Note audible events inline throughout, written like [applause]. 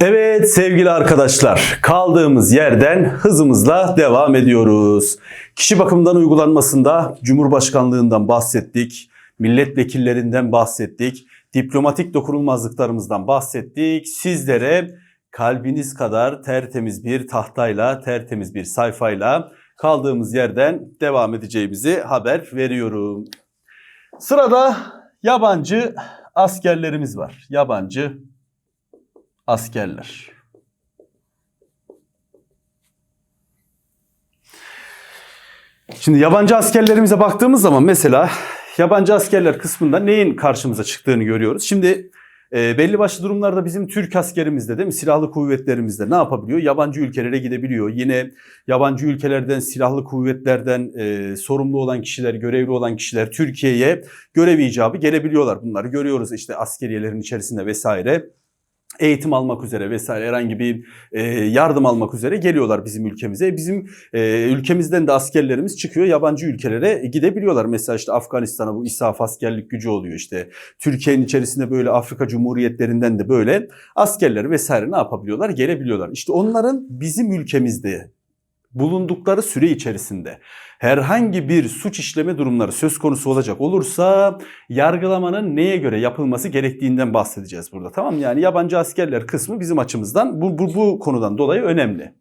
Evet sevgili arkadaşlar kaldığımız yerden hızımızla devam ediyoruz. Kişi bakımından uygulanmasında Cumhurbaşkanlığından bahsettik, milletvekillerinden bahsettik, diplomatik dokunulmazlıklarımızdan bahsettik. Sizlere kalbiniz kadar tertemiz bir tahtayla, tertemiz bir sayfayla kaldığımız yerden devam edeceğimizi haber veriyorum. Sırada yabancı askerlerimiz var. Yabancı askerler. Şimdi yabancı askerlerimize baktığımız zaman mesela yabancı askerler kısmında neyin karşımıza çıktığını görüyoruz. Şimdi e, belli başlı durumlarda bizim Türk askerimizde değil mi silahlı kuvvetlerimizde ne yapabiliyor? Yabancı ülkelere gidebiliyor. Yine yabancı ülkelerden silahlı kuvvetlerden e, sorumlu olan kişiler, görevli olan kişiler Türkiye'ye görev icabı gelebiliyorlar. Bunları görüyoruz işte askeriyelerin içerisinde vesaire eğitim almak üzere vesaire herhangi bir e, yardım almak üzere geliyorlar bizim ülkemize. Bizim e, ülkemizden de askerlerimiz çıkıyor yabancı ülkelere gidebiliyorlar. Mesela işte Afganistan'a bu İSAF askerlik gücü oluyor işte. Türkiye'nin içerisinde böyle Afrika Cumhuriyetlerinden de böyle askerleri vesaire ne yapabiliyorlar? Gelebiliyorlar. İşte onların bizim ülkemizde bulundukları süre içerisinde herhangi bir suç işleme durumları söz konusu olacak olursa yargılamanın neye göre yapılması gerektiğinden bahsedeceğiz burada. Tamam? Yani yabancı askerler kısmı bizim açımızdan bu, bu, bu konudan dolayı önemli.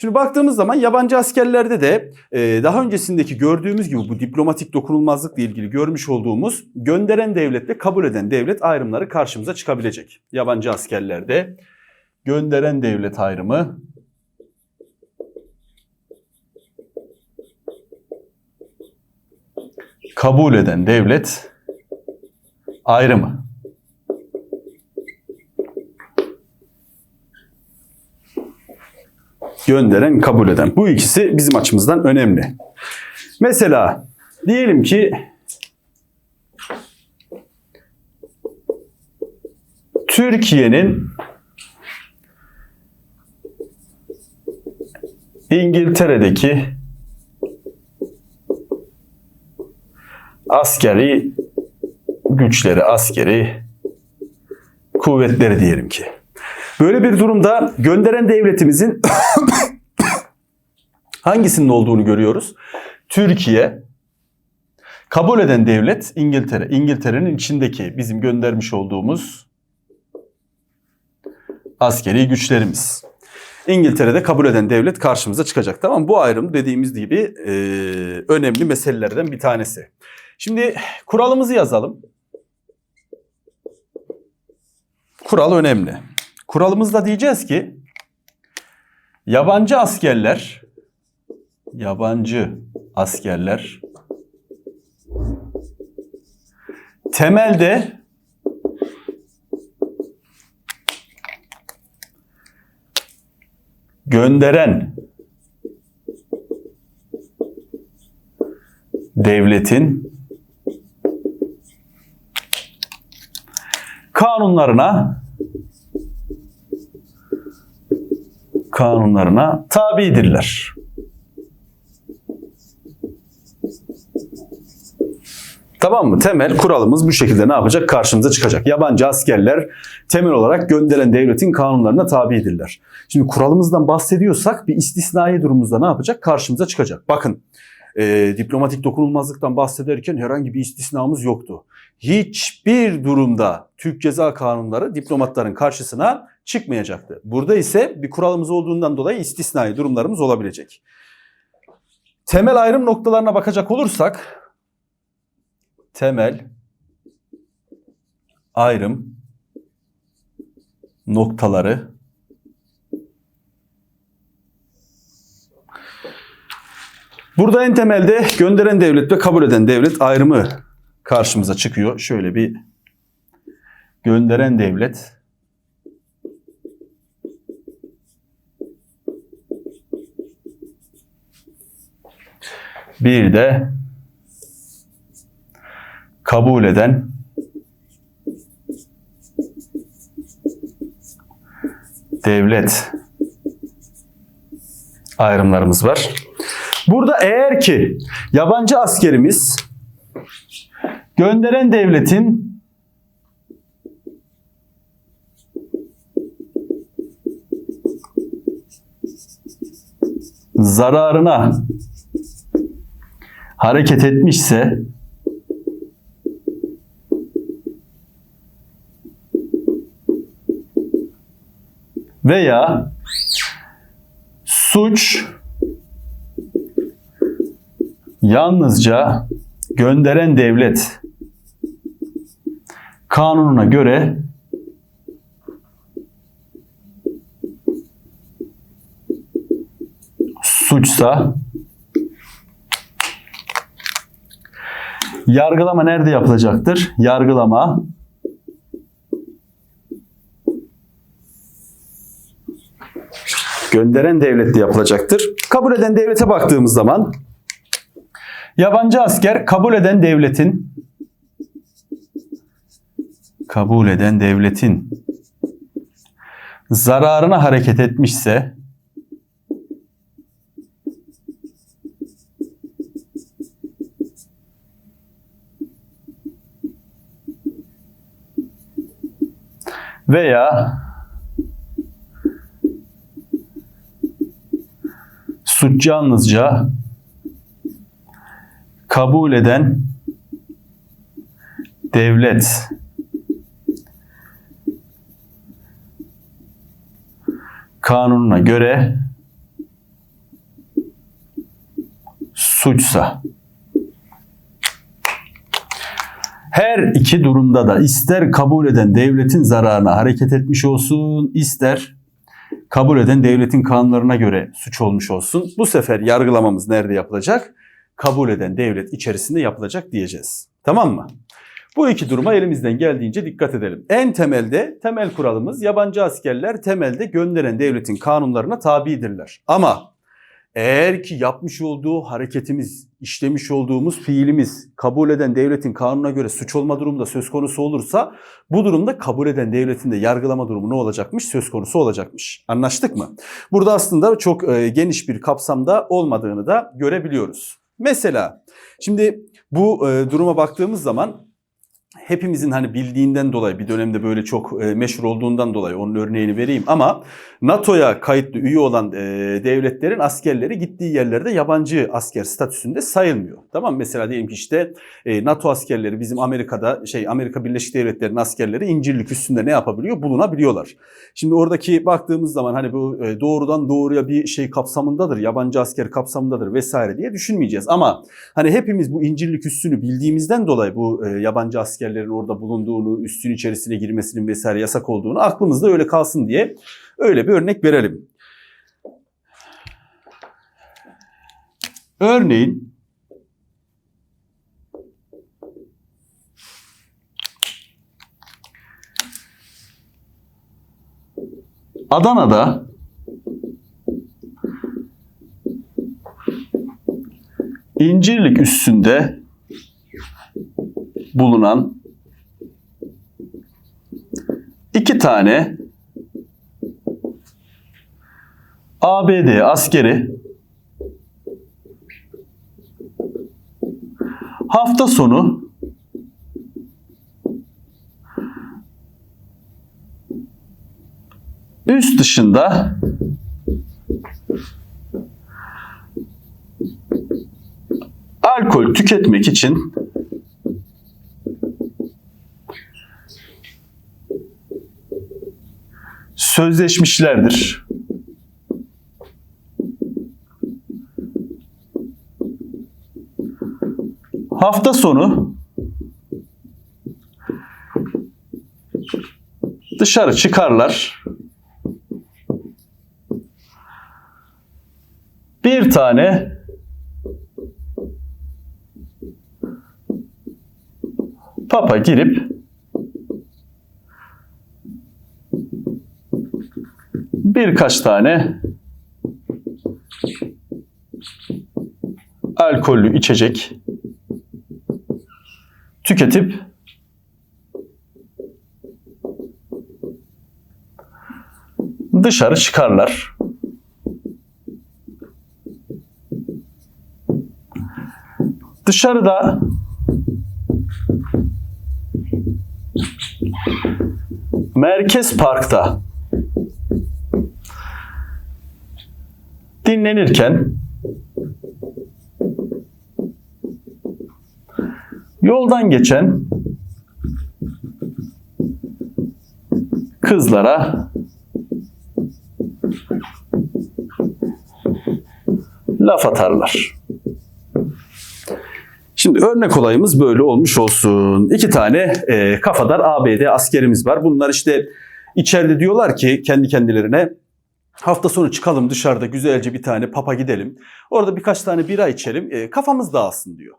Şimdi baktığımız zaman yabancı askerlerde de e, daha öncesindeki gördüğümüz gibi bu diplomatik dokunulmazlıkla ilgili görmüş olduğumuz gönderen devletle kabul eden devlet ayrımları karşımıza çıkabilecek. Yabancı askerlerde gönderen devlet ayrımı kabul eden devlet ayrımı. Gönderen, kabul eden. Bu ikisi bizim açımızdan önemli. Mesela diyelim ki Türkiye'nin İngiltere'deki askeri güçleri, askeri kuvvetleri diyelim ki. Böyle bir durumda gönderen devletimizin [coughs] hangisinin olduğunu görüyoruz? Türkiye, kabul eden devlet İngiltere. İngiltere'nin içindeki bizim göndermiş olduğumuz askeri güçlerimiz. İngiltere'de kabul eden devlet karşımıza çıkacak. Tamam? Bu ayrım dediğimiz gibi e, önemli meselelerden bir tanesi. Şimdi kuralımızı yazalım. Kural önemli. Kuralımızda diyeceğiz ki yabancı askerler yabancı askerler temelde gönderen devletin kanunlarına kanunlarına tabidirler. Tamam mı? Temel kuralımız bu şekilde ne yapacak? Karşımıza çıkacak. Yabancı askerler temel olarak gönderen devletin kanunlarına tabidirler. Şimdi kuralımızdan bahsediyorsak bir istisnai durumumuzda ne yapacak? Karşımıza çıkacak. Bakın e, diplomatik dokunulmazlıktan bahsederken herhangi bir istisnamız yoktu. Hiçbir durumda Türk Ceza Kanunları diplomatların karşısına çıkmayacaktı. Burada ise bir kuralımız olduğundan dolayı istisnai durumlarımız olabilecek. Temel ayrım noktalarına bakacak olursak temel ayrım noktaları Burada en temelde gönderen devlet ve kabul eden devlet ayrımı karşımıza çıkıyor. Şöyle bir gönderen devlet bir de kabul eden devlet ayrımlarımız var. Burada eğer ki yabancı askerimiz Gönderen devletin zararına hareket etmişse veya suç yalnızca gönderen devlet kanununa göre suçsa yargılama nerede yapılacaktır? Yargılama gönderen devlette yapılacaktır. Kabul eden devlete baktığımız zaman yabancı asker kabul eden devletin kabul eden devletin zararına hareket etmişse veya suç yalnızca kabul eden devlet kanununa göre suçsa her iki durumda da ister kabul eden devletin zararına hareket etmiş olsun, ister kabul eden devletin kanunlarına göre suç olmuş olsun. Bu sefer yargılamamız nerede yapılacak? Kabul eden devlet içerisinde yapılacak diyeceğiz. Tamam mı? Bu iki duruma elimizden geldiğince dikkat edelim. En temelde temel kuralımız yabancı askerler temelde gönderen devletin kanunlarına tabidirler. Ama eğer ki yapmış olduğu hareketimiz, işlemiş olduğumuz fiilimiz kabul eden devletin kanununa göre suç olma durumda söz konusu olursa bu durumda kabul eden devletin de yargılama durumu ne olacakmış? Söz konusu olacakmış. Anlaştık mı? Burada aslında çok e, geniş bir kapsamda olmadığını da görebiliyoruz. Mesela şimdi bu e, duruma baktığımız zaman hepimizin hani bildiğinden dolayı bir dönemde böyle çok e, meşhur olduğundan dolayı onun örneğini vereyim ama NATO'ya kayıtlı üye olan e, devletlerin askerleri gittiği yerlerde yabancı asker statüsünde sayılmıyor. Tamam? Mesela diyelim ki işte e, NATO askerleri bizim Amerika'da şey Amerika Birleşik Devletleri'nin askerleri incirlik üstünde ne yapabiliyor? Bulunabiliyorlar. Şimdi oradaki baktığımız zaman hani bu e, doğrudan doğruya bir şey kapsamındadır, yabancı asker kapsamındadır vesaire diye düşünmeyeceğiz. Ama hani hepimiz bu incirlik üstünü bildiğimizden dolayı bu e, yabancı askerlerin orada bulunduğunu, üstün içerisine girmesinin vesaire yasak olduğunu aklımızda öyle kalsın diye öyle bir örnek verelim. Örneğin Adana'da İncirlik üstünde bulunan iki tane ABD askeri hafta sonu üst dışında alkol tüketmek için sözleşmişlerdir. Hafta sonu dışarı çıkarlar. Bir tane papa girip birkaç tane alkollü içecek tüketip dışarı çıkarlar. Dışarıda Merkez Park'ta dinlenirken yoldan geçen kızlara laf atarlar. Şimdi örnek olayımız böyle olmuş olsun. İki tane e, kafadar ABD askerimiz var. Bunlar işte içeride diyorlar ki kendi kendilerine hafta sonu çıkalım dışarıda güzelce bir tane papa gidelim. Orada birkaç tane bira içelim e, kafamız dağılsın diyor.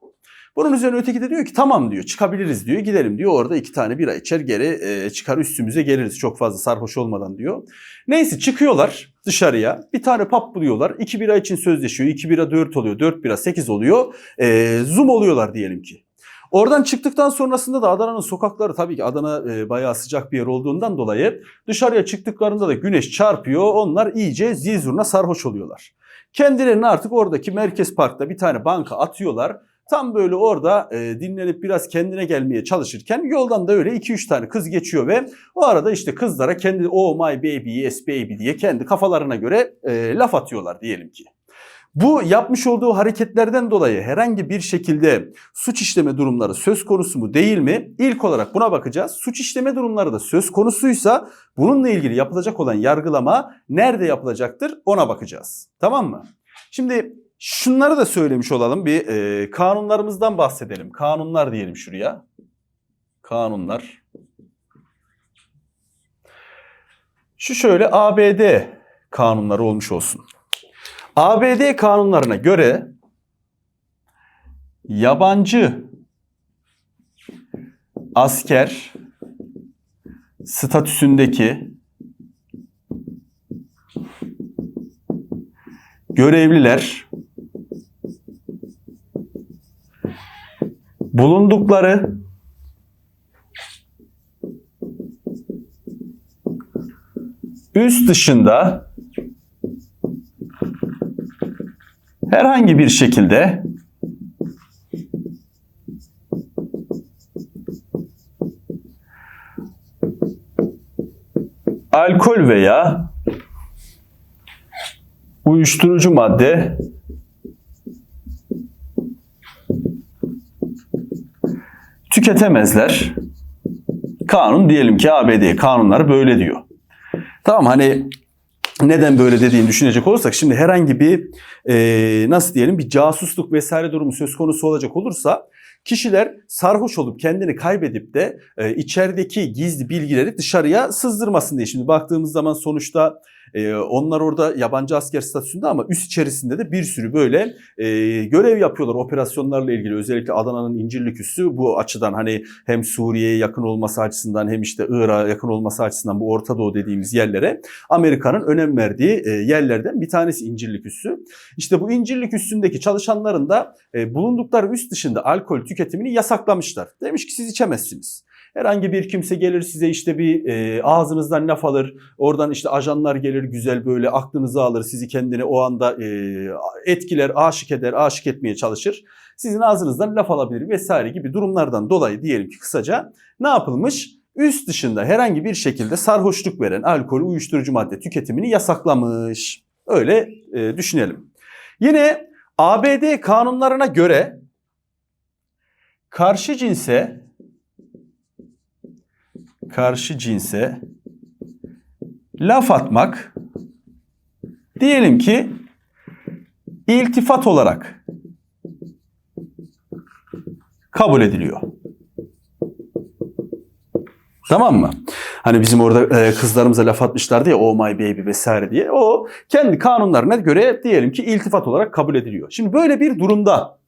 Bunun üzerine öteki de diyor ki tamam diyor çıkabiliriz diyor gidelim diyor orada iki tane bira içer geri e, çıkar üstümüze geliriz çok fazla sarhoş olmadan diyor. Neyse çıkıyorlar dışarıya bir tane pub buluyorlar iki bira için sözleşiyor iki bira dört oluyor dört bira sekiz oluyor e, zoom oluyorlar diyelim ki. Oradan çıktıktan sonrasında da Adana'nın sokakları tabii ki Adana e, bayağı sıcak bir yer olduğundan dolayı dışarıya çıktıklarında da güneş çarpıyor onlar iyice zil zurna sarhoş oluyorlar. Kendilerini artık oradaki merkez parkta bir tane banka atıyorlar. Tam böyle orada e, dinlenip biraz kendine gelmeye çalışırken yoldan da öyle 2-3 tane kız geçiyor ve o arada işte kızlara kendi oh my baby yes baby diye kendi kafalarına göre e, laf atıyorlar diyelim ki. Bu yapmış olduğu hareketlerden dolayı herhangi bir şekilde suç işleme durumları söz konusu mu değil mi? İlk olarak buna bakacağız. Suç işleme durumları da söz konusuysa bununla ilgili yapılacak olan yargılama nerede yapılacaktır ona bakacağız. Tamam mı? Şimdi şunları da söylemiş olalım. Bir e, kanunlarımızdan bahsedelim. Kanunlar diyelim şuraya. Kanunlar. Şu şöyle ABD kanunları olmuş olsun. ABD kanunlarına göre yabancı asker statüsündeki görevliler bulundukları üst dışında herhangi bir şekilde alkol veya uyuşturucu madde tüketemezler. Kanun diyelim ki ABD kanunları böyle diyor. Tamam hani neden böyle dediğini düşünecek olursak şimdi herhangi bir e, nasıl diyelim bir casusluk vesaire durumu söz konusu olacak olursa kişiler sarhoş olup kendini kaybedip de e, içerideki gizli bilgileri dışarıya sızdırmasın diye. Şimdi baktığımız zaman sonuçta e, onlar orada yabancı asker statüsünde ama üst içerisinde de bir sürü böyle e, görev yapıyorlar operasyonlarla ilgili. Özellikle Adana'nın İncirlik üssü bu açıdan hani hem Suriye'ye yakın olması açısından hem işte Irak'a yakın olması açısından bu Orta Doğu dediğimiz yerlere Amerika'nın önem verdiği e, yerlerden bir tanesi İncirlik üssü. İşte bu İncirlik üssündeki çalışanların da e, bulundukları üst dışında alkol tüketimini yasaklamışlar. Demiş ki siz içemezsiniz. Herhangi bir kimse gelir size işte bir e, ağzınızdan laf alır. Oradan işte ajanlar gelir güzel böyle aklınızı alır. Sizi kendine o anda e, etkiler, aşık eder, aşık etmeye çalışır. Sizin ağzınızdan laf alabilir vesaire gibi durumlardan dolayı diyelim ki kısaca ne yapılmış? Üst dışında herhangi bir şekilde sarhoşluk veren alkol, uyuşturucu madde tüketimini yasaklamış. Öyle e, düşünelim. Yine ABD kanunlarına göre karşı cinse karşı cinse laf atmak diyelim ki iltifat olarak kabul ediliyor. Tamam mı? Hani bizim orada e, kızlarımıza laf atmışlardı ya oh my baby vesaire diye. O kendi kanunlarına göre diyelim ki iltifat olarak kabul ediliyor. Şimdi böyle bir durumda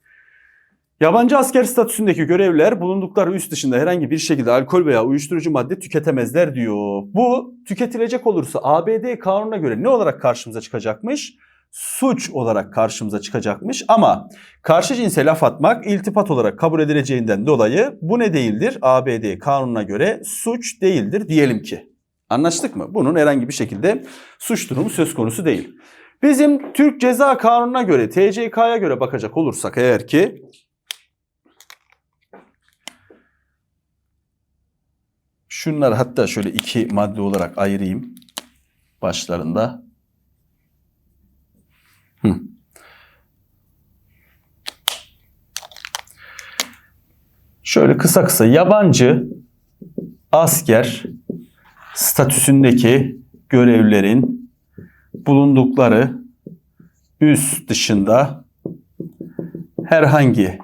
Yabancı asker statüsündeki görevliler bulundukları üst dışında herhangi bir şekilde alkol veya uyuşturucu madde tüketemezler diyor. Bu tüketilecek olursa ABD kanununa göre ne olarak karşımıza çıkacakmış? Suç olarak karşımıza çıkacakmış ama karşı cinse laf atmak iltifat olarak kabul edileceğinden dolayı bu ne değildir? ABD kanununa göre suç değildir diyelim ki. Anlaştık mı? Bunun herhangi bir şekilde suç durumu söz konusu değil. Bizim Türk Ceza Kanunu'na göre, TCK'ya göre bakacak olursak eğer ki Şunları hatta şöyle iki madde olarak ayırayım başlarında. Hı. Şöyle kısa kısa yabancı asker statüsündeki görevlerin bulundukları üst dışında herhangi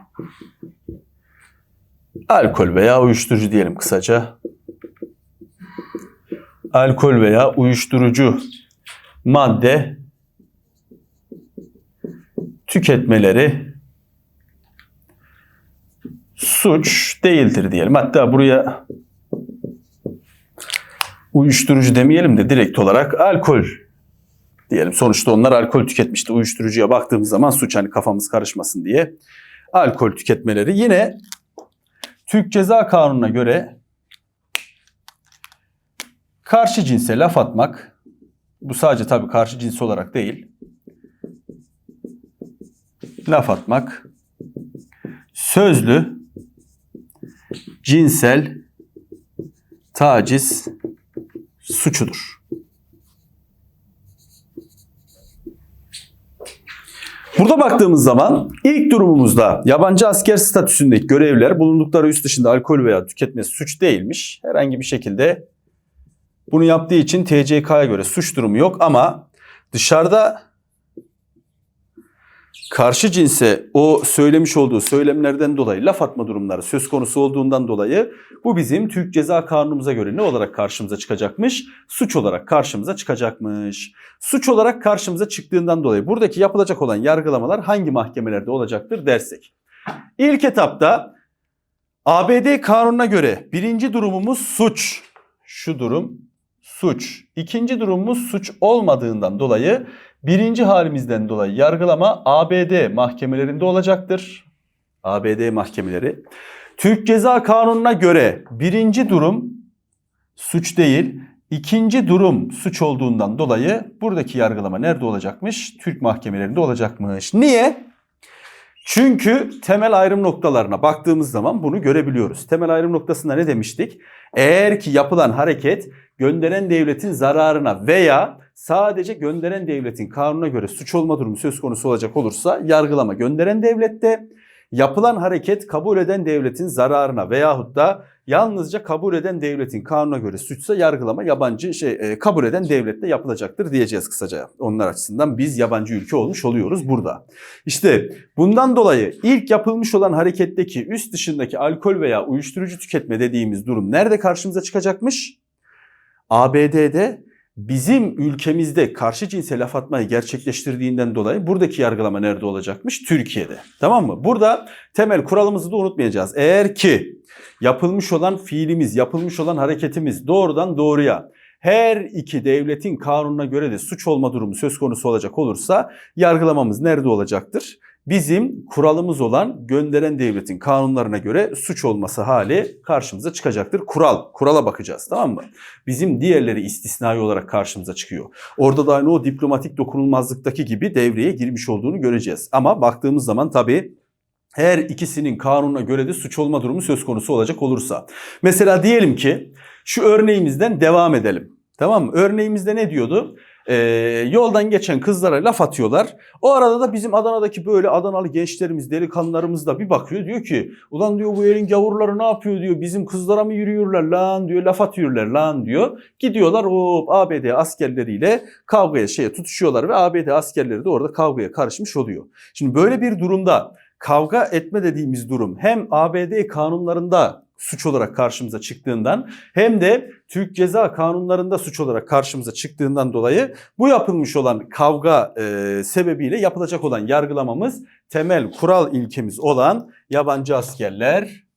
alkol veya uyuşturucu diyelim kısaca. Alkol veya uyuşturucu madde tüketmeleri suç değildir diyelim. Hatta buraya uyuşturucu demeyelim de direkt olarak alkol diyelim. Sonuçta onlar alkol tüketmişti. Uyuşturucuya baktığımız zaman suç hani kafamız karışmasın diye. Alkol tüketmeleri yine Türk Ceza Kanunu'na göre karşı cinse laf atmak bu sadece tabii karşı cins olarak değil. Laf atmak sözlü cinsel taciz suçudur. Burada baktığımız zaman ilk durumumuzda yabancı asker statüsündeki görevliler bulundukları üst dışında alkol veya tüketmesi suç değilmiş. Herhangi bir şekilde bunu yaptığı için TCK'ya göre suç durumu yok ama dışarıda karşı cinse o söylemiş olduğu söylemlerden dolayı laf atma durumları söz konusu olduğundan dolayı bu bizim Türk Ceza Kanunumuza göre ne olarak karşımıza çıkacakmış? Suç olarak karşımıza çıkacakmış. Suç olarak karşımıza çıktığından dolayı buradaki yapılacak olan yargılamalar hangi mahkemelerde olacaktır dersek. İlk etapta ABD kanununa göre birinci durumumuz suç. Şu durum suç. İkinci durumumuz suç olmadığından dolayı birinci halimizden dolayı yargılama ABD mahkemelerinde olacaktır. ABD mahkemeleri. Türk Ceza Kanunu'na göre birinci durum suç değil, ikinci durum suç olduğundan dolayı buradaki yargılama nerede olacakmış? Türk mahkemelerinde olacakmış. Niye? Çünkü temel ayrım noktalarına baktığımız zaman bunu görebiliyoruz. Temel ayrım noktasında ne demiştik? Eğer ki yapılan hareket gönderen devletin zararına veya sadece gönderen devletin kanuna göre suç olma durumu söz konusu olacak olursa yargılama gönderen devlette, yapılan hareket kabul eden devletin zararına veyahut da yalnızca kabul eden devletin kanuna göre suçsa yargılama yabancı şey e, kabul eden devlette yapılacaktır diyeceğiz kısaca. Onlar açısından biz yabancı ülke olmuş oluyoruz burada. İşte bundan dolayı ilk yapılmış olan hareketteki üst dışındaki alkol veya uyuşturucu tüketme dediğimiz durum nerede karşımıza çıkacakmış? ABD'de bizim ülkemizde karşı cinse laf atmayı gerçekleştirdiğinden dolayı buradaki yargılama nerede olacakmış? Türkiye'de. Tamam mı? Burada temel kuralımızı da unutmayacağız. Eğer ki yapılmış olan fiilimiz, yapılmış olan hareketimiz doğrudan doğruya her iki devletin kanununa göre de suç olma durumu söz konusu olacak olursa yargılamamız nerede olacaktır? Bizim kuralımız olan gönderen devletin kanunlarına göre suç olması hali karşımıza çıkacaktır. Kural, kurala bakacağız tamam mı? Bizim diğerleri istisnai olarak karşımıza çıkıyor. Orada da aynı o diplomatik dokunulmazlıktaki gibi devreye girmiş olduğunu göreceğiz. Ama baktığımız zaman tabii her ikisinin kanununa göre de suç olma durumu söz konusu olacak olursa. Mesela diyelim ki şu örneğimizden devam edelim. Tamam mı? Örneğimizde ne diyordu? Ee, yoldan geçen kızlara laf atıyorlar. O arada da bizim Adana'daki böyle Adanalı gençlerimiz, delikanlılarımız da bir bakıyor. Diyor ki ulan diyor bu elin gavurları ne yapıyor diyor. Bizim kızlara mı yürüyorlar lan diyor. Laf atıyorlar lan diyor. Gidiyorlar o ABD askerleriyle kavgaya şeye tutuşuyorlar ve ABD askerleri de orada kavgaya karışmış oluyor. Şimdi böyle bir durumda kavga etme dediğimiz durum hem ABD kanunlarında suç olarak karşımıza çıktığından hem de Türk Ceza Kanunlarında suç olarak karşımıza çıktığından dolayı bu yapılmış olan kavga e, sebebiyle yapılacak olan yargılamamız temel kural ilkemiz olan yabancı askerler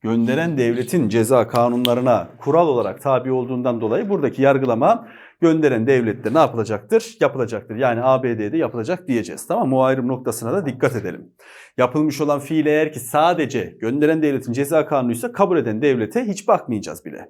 gönderen devletin ceza kanunlarına kural olarak tabi olduğundan dolayı buradaki yargılama gönderen devlette ne yapılacaktır? Yapılacaktır. Yani ABD'de yapılacak diyeceğiz. Tamam mı? O ayrım noktasına da dikkat edelim. Yapılmış olan fiil eğer ki sadece gönderen devletin ceza kanunuysa kabul eden devlete hiç bakmayacağız bile.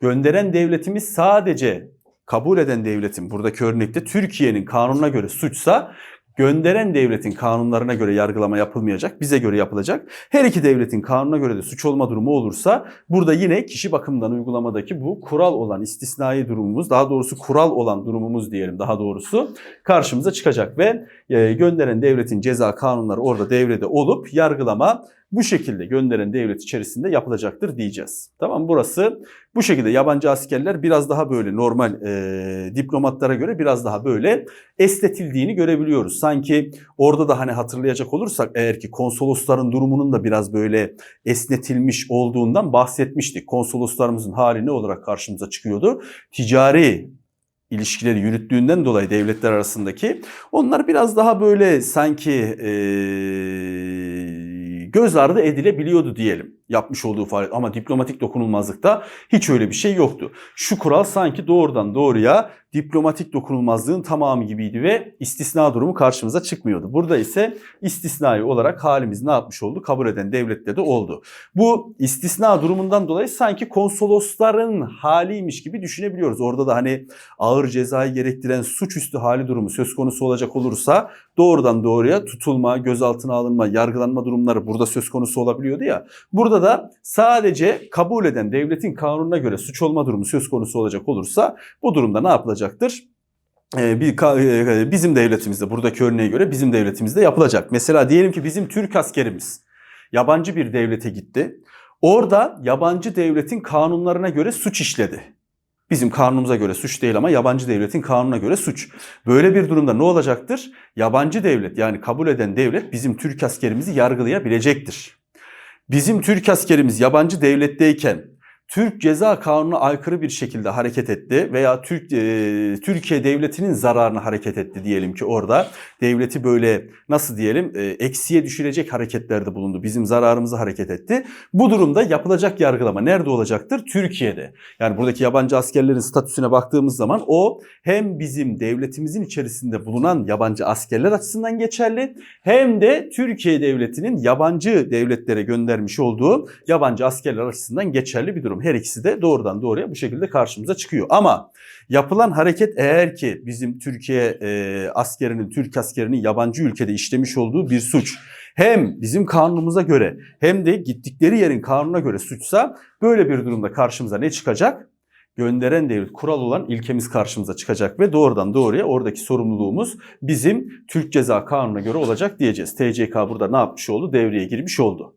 Gönderen devletimiz sadece kabul eden devletin buradaki örnekte Türkiye'nin kanununa göre suçsa gönderen devletin kanunlarına göre yargılama yapılmayacak, bize göre yapılacak. Her iki devletin kanununa göre de suç olma durumu olursa burada yine kişi bakımından uygulamadaki bu kural olan istisnai durumumuz, daha doğrusu kural olan durumumuz diyelim daha doğrusu karşımıza çıkacak ve e, gönderen devletin ceza kanunları orada devrede olup yargılama bu şekilde gönderen devlet içerisinde yapılacaktır diyeceğiz. Tamam burası bu şekilde yabancı askerler biraz daha böyle normal e, diplomatlara göre biraz daha böyle esnetildiğini görebiliyoruz. Sanki orada da hani hatırlayacak olursak eğer ki konsolosların durumunun da biraz böyle esnetilmiş olduğundan bahsetmiştik. Konsoloslarımızın hali ne olarak karşımıza çıkıyordu? Ticari ilişkileri yürüttüğünden dolayı devletler arasındaki onlar biraz daha böyle sanki eee, göz ardı edilebiliyordu diyelim yapmış olduğu faaliyet ama diplomatik dokunulmazlıkta hiç öyle bir şey yoktu. Şu kural sanki doğrudan doğruya diplomatik dokunulmazlığın tamamı gibiydi ve istisna durumu karşımıza çıkmıyordu. Burada ise istisnai olarak halimiz ne yapmış oldu? Kabul eden devlette de oldu. Bu istisna durumundan dolayı sanki konsolosların haliymiş gibi düşünebiliyoruz. Orada da hani ağır cezayı gerektiren suçüstü hali durumu söz konusu olacak olursa doğrudan doğruya tutulma, gözaltına alınma, yargılanma durumları burada söz konusu olabiliyordu ya. Burada da sadece kabul eden devletin kanununa göre suç olma durumu söz konusu olacak olursa bu durumda ne yapılacaktır? Ee, ka- e, bizim devletimizde buradaki örneğe göre bizim devletimizde yapılacak. Mesela diyelim ki bizim Türk askerimiz yabancı bir devlete gitti. Orada yabancı devletin kanunlarına göre suç işledi. Bizim kanunumuza göre suç değil ama yabancı devletin kanununa göre suç. Böyle bir durumda ne olacaktır? Yabancı devlet yani kabul eden devlet bizim Türk askerimizi yargılayabilecektir. Bizim Türk askerimiz yabancı devletteyken Türk Ceza Kanunu'na aykırı bir şekilde hareket etti veya Türk e, Türkiye devletinin zararına hareket etti diyelim ki orada devleti böyle nasıl diyelim e, eksiye düşürecek hareketlerde bulundu. Bizim zararımıza hareket etti. Bu durumda yapılacak yargılama nerede olacaktır? Türkiye'de. Yani buradaki yabancı askerlerin statüsüne baktığımız zaman o hem bizim devletimizin içerisinde bulunan yabancı askerler açısından geçerli hem de Türkiye devletinin yabancı devletlere göndermiş olduğu yabancı askerler açısından geçerli bir durum. Her ikisi de doğrudan doğruya bu şekilde karşımıza çıkıyor. Ama yapılan hareket eğer ki bizim Türkiye e, askerinin, Türk askerinin yabancı ülkede işlemiş olduğu bir suç hem bizim kanunumuza göre hem de gittikleri yerin kanununa göre suçsa böyle bir durumda karşımıza ne çıkacak? gönderen devlet kural olan ilkemiz karşımıza çıkacak ve doğrudan doğruya oradaki sorumluluğumuz bizim Türk Ceza Kanunu'na göre olacak diyeceğiz. TCK burada ne yapmış oldu? Devreye girmiş oldu.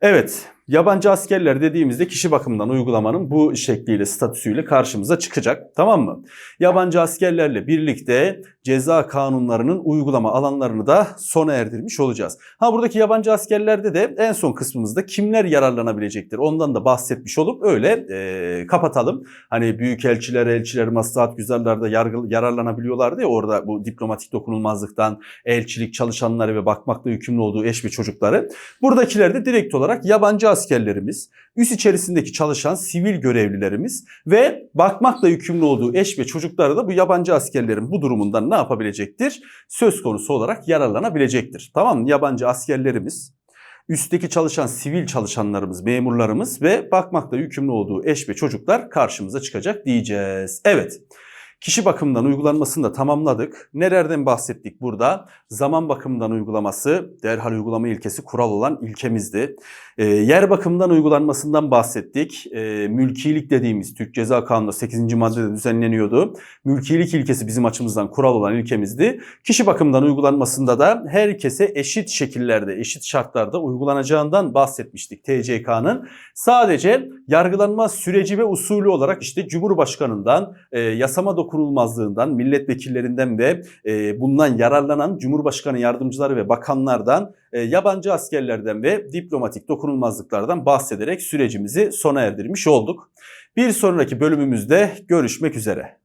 Evet, yabancı askerler dediğimizde kişi bakımından uygulamanın bu şekliyle, statüsüyle karşımıza çıkacak. Tamam mı? Yabancı askerlerle birlikte ceza kanunlarının uygulama alanlarını da sona erdirmiş olacağız. Ha buradaki yabancı askerlerde de en son kısmımızda kimler yararlanabilecektir? Ondan da bahsetmiş olup öyle e, kapatalım. Hani büyükelçiler, elçiler, maslahat güzerlerde yargı, yararlanabiliyorlardı ya orada bu diplomatik dokunulmazlıktan elçilik çalışanları ve bakmakla yükümlü olduğu eş ve çocukları. Buradakiler de direkt olarak yabancı askerlerimiz, üs içerisindeki çalışan sivil görevlilerimiz ve bakmakla yükümlü olduğu eş ve çocukları da bu yabancı askerlerin bu durumundan ne yapabilecektir? Söz konusu olarak yararlanabilecektir. Tamam mı? Yabancı askerlerimiz, üstteki çalışan sivil çalışanlarımız, memurlarımız ve bakmakla yükümlü olduğu eş ve çocuklar karşımıza çıkacak diyeceğiz. Evet. Kişi bakımından uygulanmasını da tamamladık. Nelerden bahsettik burada? Zaman bakımından uygulaması, derhal uygulama ilkesi kural olan ilkemizdi. E, yer bakımından uygulanmasından bahsettik. E, mülkilik dediğimiz Türk Ceza Kanunu'nda 8. maddede düzenleniyordu. Mülkilik ilkesi bizim açımızdan kural olan ilkemizdi. Kişi bakımından uygulanmasında da herkese eşit şekillerde, eşit şartlarda uygulanacağından bahsetmiştik TCK'nın. Sadece yargılanma süreci ve usulü olarak işte Cumhurbaşkanı'ndan, e, yasama dokunulmazlığından, milletvekillerinden ve e, bundan yararlanan Cumhurbaşkanı yardımcıları ve bakanlardan, e, yabancı askerlerden ve diplomatik dokunulmazlıklardan bahsederek sürecimizi sona erdirmiş olduk. Bir sonraki bölümümüzde görüşmek üzere.